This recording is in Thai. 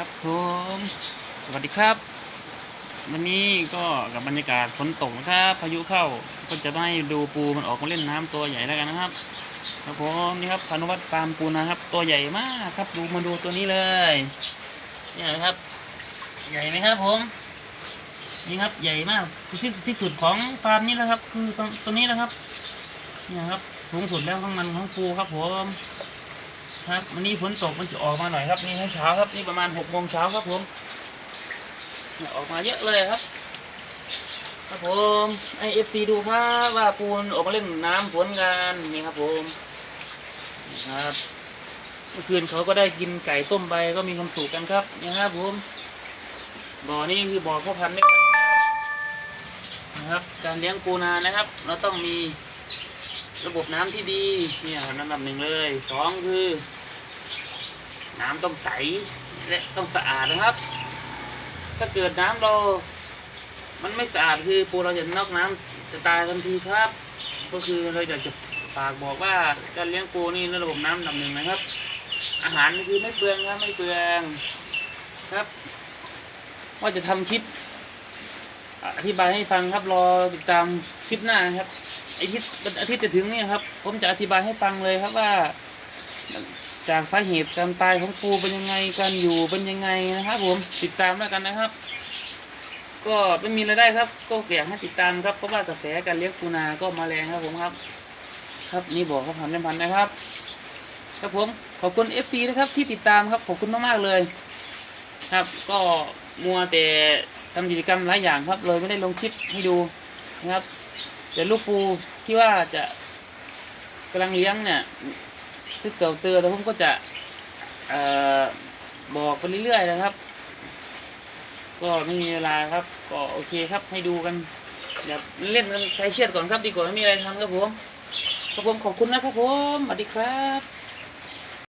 ครับผมสวัสดีครับ วันนี้ก็กับบรรยากาศฝนตกนะครับพายุเข้าก็จะให้ดูปูมันออกมาเล่นน้ำตัวใหญ่แล้วกันนะครับครับผมนี่ครับพานุวัฒน์ฟาร์มปูนะครับตัวใหญ่มากครับ ดูมาดูตัวนี้เลยนี่นะครับ ใหญ่ไหมครับผมนี่ครับใหญ่มากที่สุดที่สุดของฟาร์มนี้แล้วครับ คือตัวตัวนี้นะครับนี่ครับสูงสุดแล้วของมันของปูครับผม ครับวันนี้ฝนตกมันจะออกมาหน่อยครับนี่เช้าครับนี่ประมาณหกโมงเช้าครับผมออกมาเยอะเลยครับ ครับผมไอเอฟซีดูครับว่าปูนออกมาเล่นน้ำฝนกันนี่ครับผมนี่ครับเมื่อคืนเขาก็ได้กินไก่ต้มไปก็มีความสุขกันครับนี่ครับผมบ่อนี้คือบ่อพ่อพันธุ์ด้วยกันครับนะครับ การเลี้ยงปูนานะครับ เราต้องมี ระบบน้ำที่ดีเนี่ยอันดับหนึ่งเลยสองคือ น้ำต้องใสและต้องสะอาดนะครับ ถ้าเกิดน้ำเรา มันไม่สะอาดคือปูเราจะนอกน้ำจะตายทันทีครับ ก็คือเราอยากจะฝากบอกว่าการเลี้ยงปูนี่นระบบน้ำลำหนึ่งนะครับ อาหารคือไม่เปลืองครับไม่เปลืองครับ ว่าจะทำคลิปอธิบายให้ฟังครับรอติดตามคลิปหน้าครับ ไอทิตย์อาทิตย์จะถึงเนี่ยครับ ผมจะอธิบายให้ฟังเลยครับว่า จากสาเหตุการตายของปูเป็นยังไงการอยู่เป็นยังไงนะครับผมติดตามแล้วกันนะครับ ก็ไม่มีรายได้ครับ ก็อยากให้ติดตามครับเพราะว่ากระแสการเลี้ยงปูนาก็มาแรงครับผมครับ ครับนี่บอกครับพันเป็นพันนะครับ ครับผมขอบคุณ FC นะครับที่ติดตามครับขอบคุณมากๆเลยครับก็มัวแต่ทำกิจกรรมหลายอย่างครับ เลยไม่ได้ลงคลิปให้ดูนะครับ แต่ลูกปูที่ว่าจะกำลังเลี้ยงเนี่ยที่เต่าเตือแล้วผมก็จะออบอกไปเรื่อยๆนะครับ ก็ไม่มีเวลาครับ ก็โอเคครับให้ดูกันเดี๋ยวเล่นกันใช้เชือดก่อนครับดีกว่าไม่มีอะไรทำครับผมครับผมขอบคุณนะครับผมสวัสดีครับ